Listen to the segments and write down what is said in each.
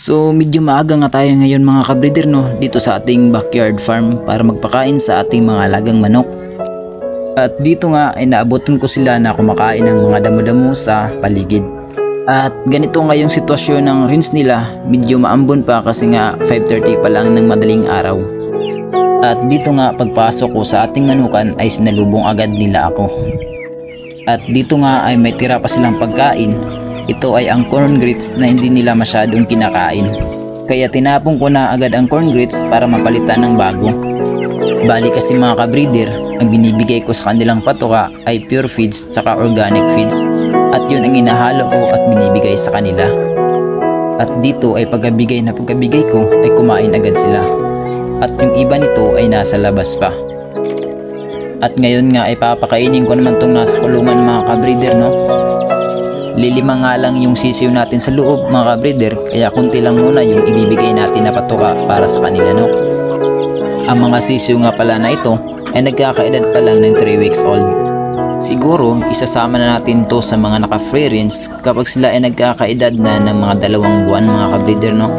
So medyo maaga nga tayo ngayon mga kabreeder no dito sa ating backyard farm para magpakain sa ating mga alagang manok. At dito nga ay naabutan ko sila na kumakain ng mga damo-damo sa paligid. At ganito nga yung sitwasyon ng rinse nila, medyo maambon pa kasi nga 5.30 pa lang ng madaling araw. At dito nga pagpasok ko sa ating manukan ay sinalubong agad nila ako. At dito nga ay may tira pa silang pagkain. Ito ay ang corn grits na hindi nila masyadong kinakain. Kaya tinapon ko na agad ang corn grits para mapalitan ng bago. Bali kasi mga kabreeder, ang binibigay ko sa kanilang patuka ay pure feeds tsaka organic feeds at yun ang inahalo ko at binibigay sa kanila. At dito ay pagkabigay na pagkabigay ko ay kumain agad sila. At yung iba nito ay nasa labas pa. At ngayon nga ay papakainin ko naman tong nasa kulungan mga kabreeder no. Lilima nga lang yung sisiw natin sa loob mga kabreeder kaya kunti lang muna yung ibibigay natin na patuka para sa kanila no. Ang mga sisiw nga pala na ito ay nagkakaedad pa lang ng 3 weeks old. Siguro, isasama na natin to sa mga naka-free range kapag sila ay nagkakaedad na ng mga dalawang buwan mga kabreeder no.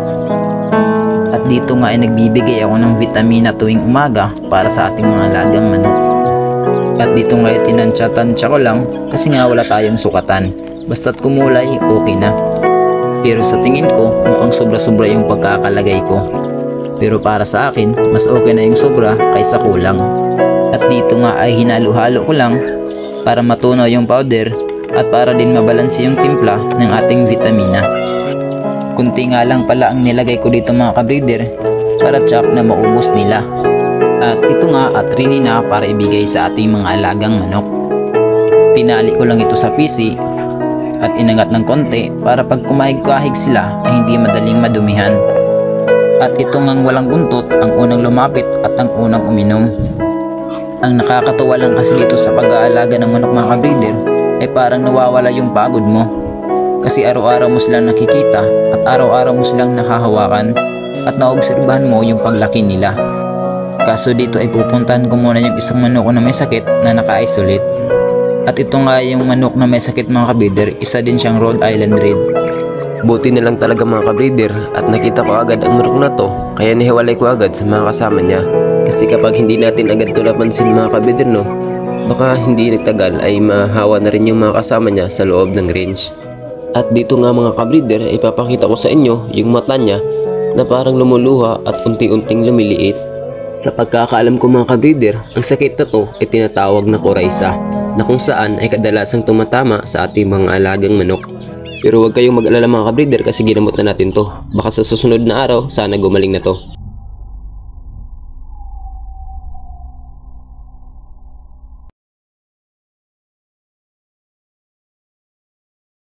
At dito nga ay nagbibigay ako ng vitamina tuwing umaga para sa ating mga lagang manok. At dito nga ay tinansya-tansya ko lang kasi nga wala tayong sukatan. Basta't kumulay, okay na. Pero sa tingin ko, mukhang sobra-sobra yung pagkakalagay ko. Pero para sa akin, mas okay na yung sobra kaysa kulang. At dito nga ay hinalo-halo ko lang para matunaw yung powder at para din mabalanse yung timpla ng ating vitamina. Kunti nga lang pala ang nilagay ko dito mga kabreeder para tsak na maubos nila. At ito nga at rini na para ibigay sa ating mga alagang manok. Tinali ko lang ito sa PC at inangat ng konti para pag kumahig-kahig sila ay hindi madaling madumihan. At ito ngang walang buntot ang unang lumapit at ang unang uminom. Ang nakakatuwa lang kasi dito sa pag-aalaga ng manok mga kabreeder ay parang nawawala yung pagod mo. Kasi araw-araw mo silang nakikita at araw-araw mo silang nakahawakan at naobserbahan mo yung paglaki nila. Kaso dito ay pupuntahan ko muna yung isang manok na may sakit na naka-isolate. At ito nga yung manok na may sakit mga kabreeder, isa din siyang Rhode Island Red. Buti na lang talaga mga kabreeder at nakita ko agad ang manok na to kaya nihiwalay ko agad sa mga kasama niya. Kasi kapag hindi natin agad ito napansin mga kabreeder no, baka hindi nagtagal ay mahawa na rin yung mga kasama niya sa loob ng range. At dito nga mga kabreeder ipapakita ko sa inyo yung mata niya na parang lumuluha at unti-unting lumiliit. Sa pagkakaalam ko mga kabreeder, ang sakit na to ay tinatawag na Coryza na kung saan ay kadalasang tumatama sa ating mga alagang manok. Pero huwag kayong mag-alala mga kabreeder kasi ginamot na natin to. Baka sa susunod na araw, sana gumaling na to.